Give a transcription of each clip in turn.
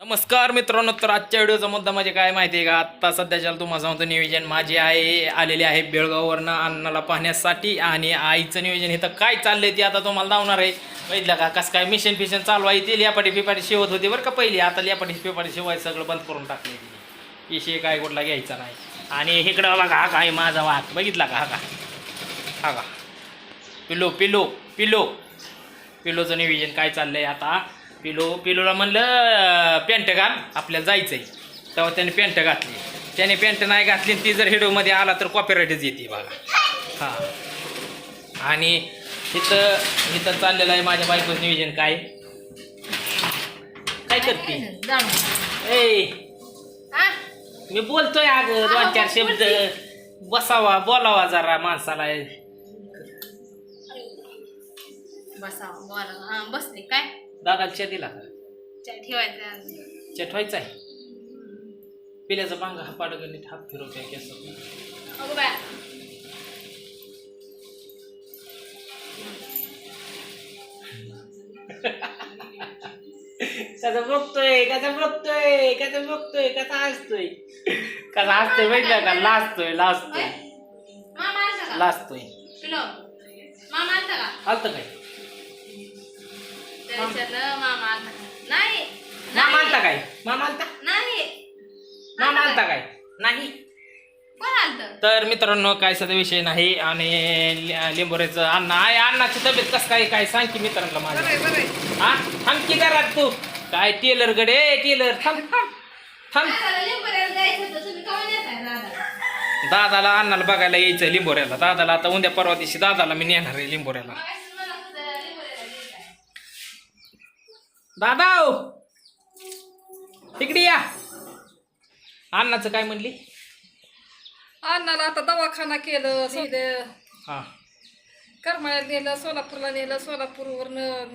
नमस्कार मित्रांनो तर आजच्या व्हिडिओचा मुद्दा म्हणजे काय माहिती आहे का? आत्ता सध्याच्या तुम्हाला सांगतो नियोजन माझे आहे आलेले आहे बेळगाववरनं अन्नाला पाहण्यासाठी आणि आईचं नियोजन इथं काय चाललंय ते आता तुम्हाला धावणार आहे. बघितलं का? कसं काय मिशन फिशन चालू आहे ते लियापाटी फिपाटी शिवत होती बरं का पहिली. आता लियापाटी फिपाटी शिवाय सगळं बंद करून टाकले विषय काय कुठला घ्यायचा नाही. आणि इकडं बघा हा काय माझा वाघ. बघितला का? हा का? हा का? पिलो पिलो पिलो पिलोचं नियोजन काय चाललंय आता? पिलो पिलोला म्हणलं पॅन्ट घाल. आपल्याला जायचंय. तेव्हा त्याने पॅन्ट घातली. त्याने पॅन्ट नाही घातली ती जर हिडोमध्ये आला तर कॉपीराईटच येते बघा. हां. आणि इथं इथं चाललेलं आहे माझ्या बायकोचं नियोजन काय? काय करते? ए मी बोलतोय अगं दोन चार शब्द. बसावा बोलावा जरा माणसाला. बसावं बोला. हा बसते. काय? दादाला च्या दिला. ठेवायचं आहे पिल्याचा पांगा हा पाडगणीत हात फिरवतोय केस कसा बघतोय कसा बघतोय कसा बघतोय कसा हसतोय. कसा हसतोय बघितलं का? लाजतोय लाजतोय. लाजतोय. आलतं काय? त्याला विचारलं मामा आलता का? नाही. मामा नाही. आलता काय? मामा आलता? नाही. मामा आलता काय? नाही. कोण आलत? तर मित्रांनो काय सध्या विषय नाही आणि लि- लिंबोऱ्याचं अण्णा आहे. अण्णाची तब्येत कसं काय काय सांग की मित्रांना माझ्या. हा? थांब की घरात तू. काय टेलर गडे? टेलर थांब थांब थांब. जायचं होतं. तुम्ही कवा येताय दादा दादाला अण्णाला बघायला यायचं लिंबोऱ्याला. दादाला आता उद्या परवा दिवशी दादाला मी नेणार आहे लिंबोऱ्याला. मगाशी मला सुद्धा लिंबोऱ्याला जायचंय. दादा ओ! इकडे या. अण्णाचं काय म्हणली? अण्णाला आता दवाखाना केलं हा. करमाळ्यात नेलं सोलापूरला नेलं सोलापूरवरनं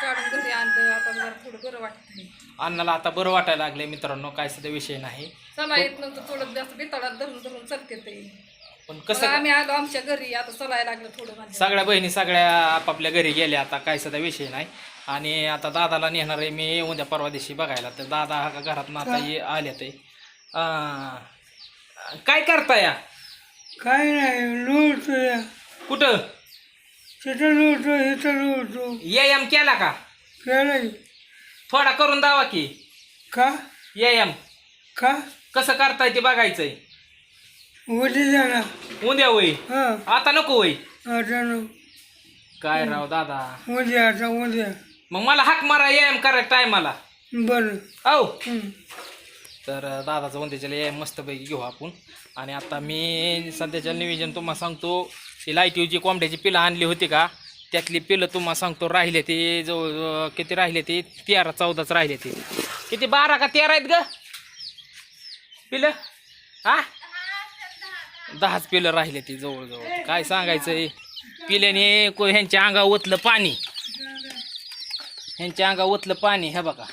काढून घरी आणलं. आता जरा थोडं बरं वाटतंय. अण्णाला आता बरं वाटायला लागले मित्रांनो काय सध्या विषय नाही. चला येत नंतर थोडं जास्त बिताडात धरून धरून चालते ते. पण कसं आम्ही आलो आमच्या घरी आता चलायला लागलं थोडं सगळ्या बहिणी सगळ्या आपापल्या घरी गेल्या आता काय सध्या विषय नाही. आणि आता दादाला नेणार आहे मी उद्या परवा दिवशी बघायला. तर दादा हा का घरात आता ये आल्या ते. काय करता या काय नाही लोळतो या. कुठं? तिथं लोळतो इथं लोळतो. व्यायाम केला का? केलं थोडा करून दावा की. का? व्यायाम का? कसं करताय ते बघायचंय. उद्या जाणार. उद्या होई हां. आता नको होई आता नको. काय राव दादा? उद्या आता उद्या. मग मला हाक मारा व्यायाम करायचा टायमाला बरं. औ. तर दादाचं उद्याच्याला व्यायाम मस्तपैकी घेऊ आपण. आणि आता मी सध्याच्या नियोजन तुम्हाला सांगतो ती लाईटीची कोंबड्याची पिलं आणली होती का त्यातली पिलं तुम्हाला सांगतो राहिले ते जवळ किती राहिले ते? तेरा चौदाच राहिले ते. किती बारा का तेरा आहेत ग? पिलं? हा? दहाच पिलं राहिले ती जवळजवळ. काय सांगायचं पिल्याने को ह्यांच्या अंगावर ओतलं पाणी. ह्यांच्या अंगावर ओतलं पाणी हे बघा.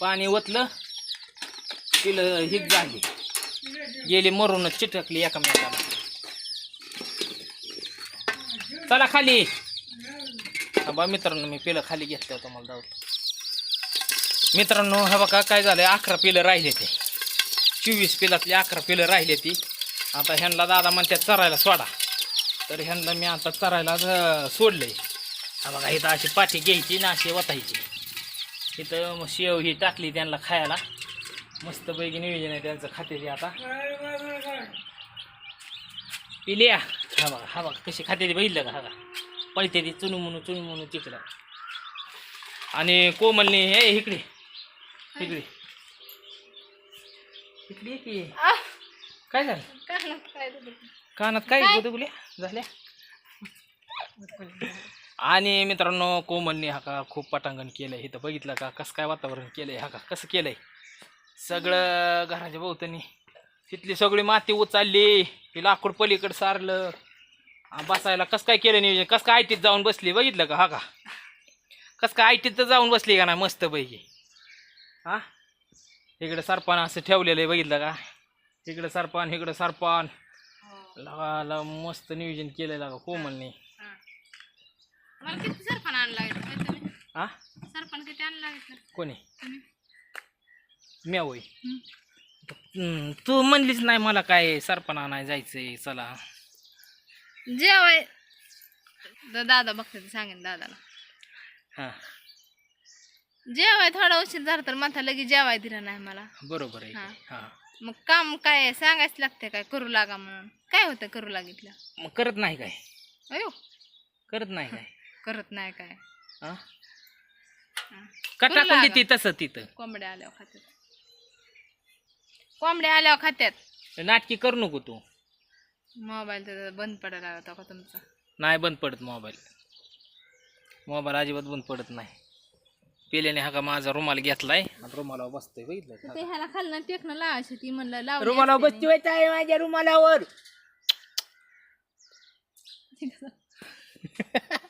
पाणी ओतलं पिलं हिट झाली. गेली मरूनच चिटकली एकामेकाला. चला खाली. बा मित्रांनो मी पिलं खाली घेतलं होतं मला जाऊ मित्रांनो हे बघा काय झालं अकरा पिलं राहिले ते. चोवीस पिलातली अकरा पिलं राहिले ती. आता ह्यांना दादा म्हणतात चरायला सोडा. तर ह्यांना मी आता चरायला सोडलं सोडलंय. हा बघा इथं अशी पाठी घ्यायची ना अशी वतायची. इथं मग शेव ही टाकली त्यांना खायला. मस्तपैकी नियोजन आहे त्यांचं खाते ते आता. पिल्या. हा बघा हा बघा कशी खाते ती बघितलं का? हा बघा. पळते ती चुनू म्हणून चुनू म्हणून तिकडं. आणि कोमलने हे इकडे. इकडे. इकडे की. काय झालं? काय? कानात काय गुदगुल्या झाल्या? आणि मित्रांनो कोमलने हा का खूप पटांगण केलंय. इथं बघितलं का? कसं काय वातावरण केलंय हा का? कसं केलंय? सगळं घराच्या भोवतानी. तिथली सगळी माती उचलली. ही लाकूड पलीकडे सारलं. बसायला कसं काय केलं नियोजन? कसं काय आयटीत जाऊन बसली? बघितलं का हा का? कसं काय आयटीत तर जाऊन बसली का ना मस्त पैकी हा इकडे सरपान असं ठेवलेलं आहे बघितलं का? इकडं सरपान इकडं सरपान लगा लगा मस्त नियोजन केलेलं का कोमलने. हा. मला किती सरपण आणला हा सरपण किती आणला कोणी? म्या होय तू म्हणलीच नाही मला काय सरपणा नाही जायचंय चला. जेवाय. द- दादा बघते ते सांगेन दादाला. हा. जेवाय थोडा उशीर झाला तर माथा लगेच जेवाय दिलं नाही मला. बरोबर आहे हा. हा. मग काम काय सांगायच लागते काय? करू लागा म्हणून. काय होतं करू लागितलं? मग करत नाही काय? अयो. करत नाही काय? करत नाही काय. हा हा. का करू टाकून लागा. देते तसं तिथं. कोंबड्या आल्यावर खात्यात. कोंबड्या आल्यावर खात्यात. नाटकी करू नको तू. मोबाईल तर बंद पडायला लागला होता का तुमचा? नाही बंद पडत मोबाईल. मोबाईल अजिबात बंद पडत नाही. पेल्याने हा का माझा रुमाल घेतलाय. आणि रुमालावर बसतोय बघितलं ते? ह्याला खालनं टेकणं लावायची ती म्हणलं लावली रुमालावर असते बसतोय आहे माझ्या रुमालावर.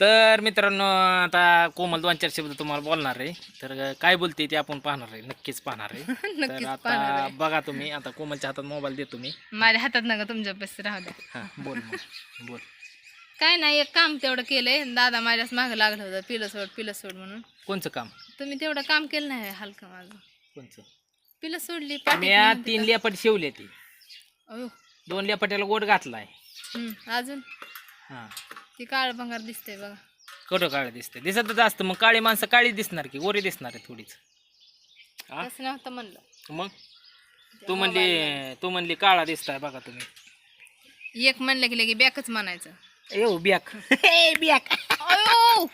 तर मित्रांनो आता कोमल दोन चार शब्द तुम्हाला बोलणार आहे. तर काय बोलते ते आपण पाहणार आहे. नक्कीच पाहणार आहे. नक्कीच तर आता. बघा तुम्ही आता कोमलच्या हातात मोबाईल देतो मी. माझ्या हातात नका तुमच्या पैसे राहू द्या. हा बोल मग बोल. काय नाही एक काम तेवढं केलंय. दादा माझ्याच मागं लागलं होतं पिलं सोड पिलं सोड म्हणून. कोणचं काम? तुम्ही तेवढं काम केलं नाही हलकं माझं. कोणचं? पिलं सोडली मी तीन तिथं. लेपट शिवले ती. अयो. दोन लेपट्याला गोड घातलाय. हम्म, अजून? हा. ती काळ भंगार दिसते बघा. कुठं काळे दिसते दिसतच असतं मग काळी माणसं काळी दिसणार की गोरी दिसणार आहे थोडीच. हा? तसं नव्हतं म्हणलं. मग? तू म्हणली तू म्हणली काळा दिसताय बघा तुम्ही. एक म्हणलं की लगे बॅकच म्हणायचं. येऊ बॅक. बॅक. अयो!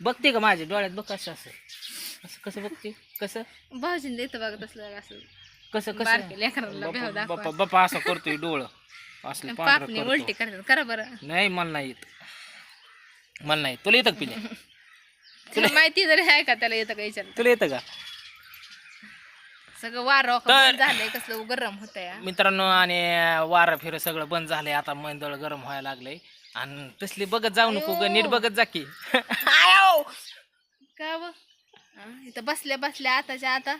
बघते का माझ्या डोळ्यात? बघ कसं असं असं. कसं बघते? कसं? भाऊजीने देतं बघा तसलं असं. कसं कसं? लेकराला भेव बापा दाखवा. बापा- बापा असं करतोय डोळं. असलं पांढरं पापणी उलटी करतो. करतात. करा बरं. नाही मला नाही येत. मला नाही येत. तुला येतं का पिल्या तुला माहिती जरी आहे का त्याला येतं का विचार तुला येतं का? सगळं वारं तर- झालंय कसलं गरम होत या मित्रांनो आणि वारं फिर सगळं बंद झालंय. आता मंदळ गरम व्हायला लागलंय. आणि तसली बघत जाऊ नको ग नीट बघत जा की. का व हं, इथं बसल्या बसल्या आताच्या आता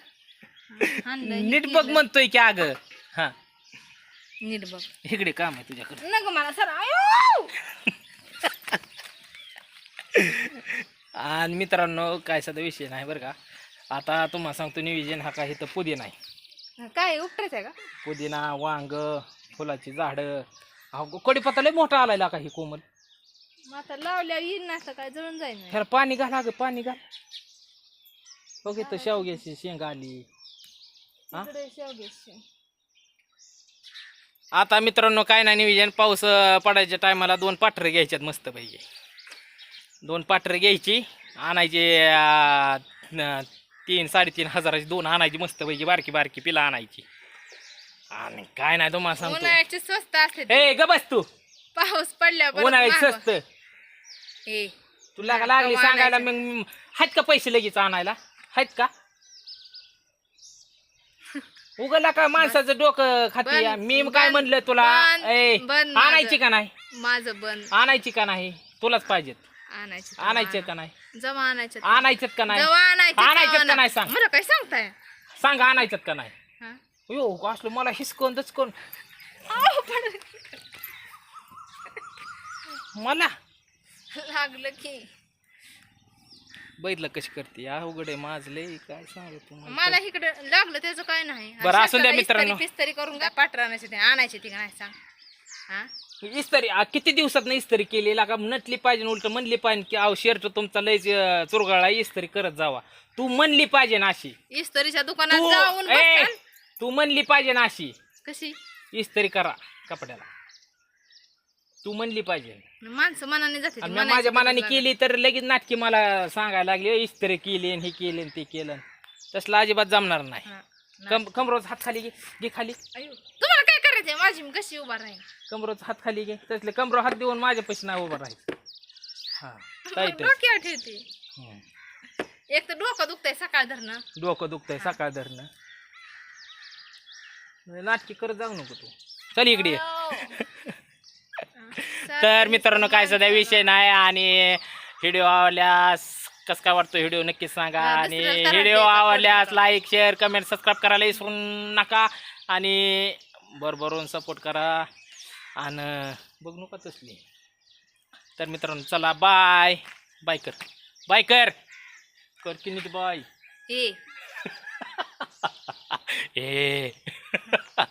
हे नीट बघ केलं. म्हणतोय की अग. हा. नीट बघ. इकडे काम आहे तुझ्याकडे. नको मला सर आयो! आणि मित्रांनो काय सध्या विषय नाही बरं का. आता तुम्हाला सांगतो नियोजन हा काय इथं पुदिना आहे. काय उपटायचं आहे का? पुदिना वांग फुलाची झाडं. अहो कडीपत्ता लय मोठा आलाय का ही कोमल. मग आता लावल्यावर येईल ना असं काय जळून जाईल. ह्याला पाणी घाल अगं पाणी घाल. बघ इथं शेवग्याची शेंग आली हा? इकडे शेवग्याची. आता मित्रांनो काय नाही नियोजन पाऊस अं, पडायच्या टायमाला दोन पाठरं घ्यायच्यात मस्त पाहिजे दोन पाठरं घ्यायची आणायची अं, न- तीन साडेतीन हजाराची दोन आणायची मस्त पाहिजे बारकी बारकी पिला आणायची आणि काय नाही तुम्हाला सांगतो उन्हाळ्याचे स्वस्त असते ते. ए ग बस तू पाऊस उन्हाळ्यात महाग. स्वस्त ए तुला का लागली सांगायला? मग आहेत का पैसे लगेच आणायला आहेत का? उगला का माणसाचं डोकं खाती बंद- मी काय बंद- म्हणलं तुला? बंद- ए बंद आणायची माझं. का नाही? माझं बंद. आणायची का नाही? तुलाच पाहिजेत. आणायचं आणायचे का नाही? जमा आणायचं आणायच्यात का नाही? आणायचं तेव्हा का नाही? आणा. सांग. मला काय सांगताय? सांग आणायच्यात का नाही? हा? यो असलं मला हिसकोन दचकोन. मला? लागलं की. बघितलं कशी करते? अवघड आहे माझले काय सांगू तुम्हाला? मला इकडे लागलं त्याचं काय नाही. बरं, असू द्या मित्रांनो. इस्त्री पिस्त्री करून काय पाठर आणायचे ते आणायचे ते का नाही सांग. हा? इस्त्री आ, किती दिवसात नाही इस्त्री केली? का नटली पाहिजे उलट म्हणली पाहिजे की अहो शर्ट तुमचा लय चुरगाळा इस्त्री करत जावा. तू म्हणली पाहिजे ना अशी. इस्त्रीच्या दुकानात तू जाऊन ए, बसताल. तू म्हणली पाहिजे ना अशी. कशी? इस्त्री करा कपड्याला. तू म्हणली पाहिजे. माणसं मनाने जाते आणि मी माझ्या मनाने केली तर लगेच नाटकी मला सांगायला लागली "ए, इस्त्री केली आणि हे केली आणि ते केलं तसलं अजिबात जमणार नाही. कम कमरोज हात खाली घे घे खाली. तुम्हाला काय करायचंय? माझी मी कशी उभा राहील कमरोज हात खाली घे. तसले कमरो हात देऊन माझ्या पैसे नाही उभं राहायचं हा टाईट डोक्यावर ठेवते. एक तर डोकं दुखतंय सकाळ धरणं. डोकं दुखतंय सकाळ धरणं. नाटकी करत जाऊ नको तू. चल इकडे ये. तर मित्रांनो काय सध्या विषय नाही आणि व्हिडिओ आवडल्यास कसं काय वाटतो व्हिडिओ नक्कीच सांगा. आणि व्हिडिओ आवडल्यास. लाईक शेअर कमेंट सबस्क्राईब करायला विसरू नका. आणि बरोबरून सपोर्ट करा. आणि बघ नका तसली. तर मित्रांनो चला बाय बाय कर. बाय कर. कर की नीट बाय ए.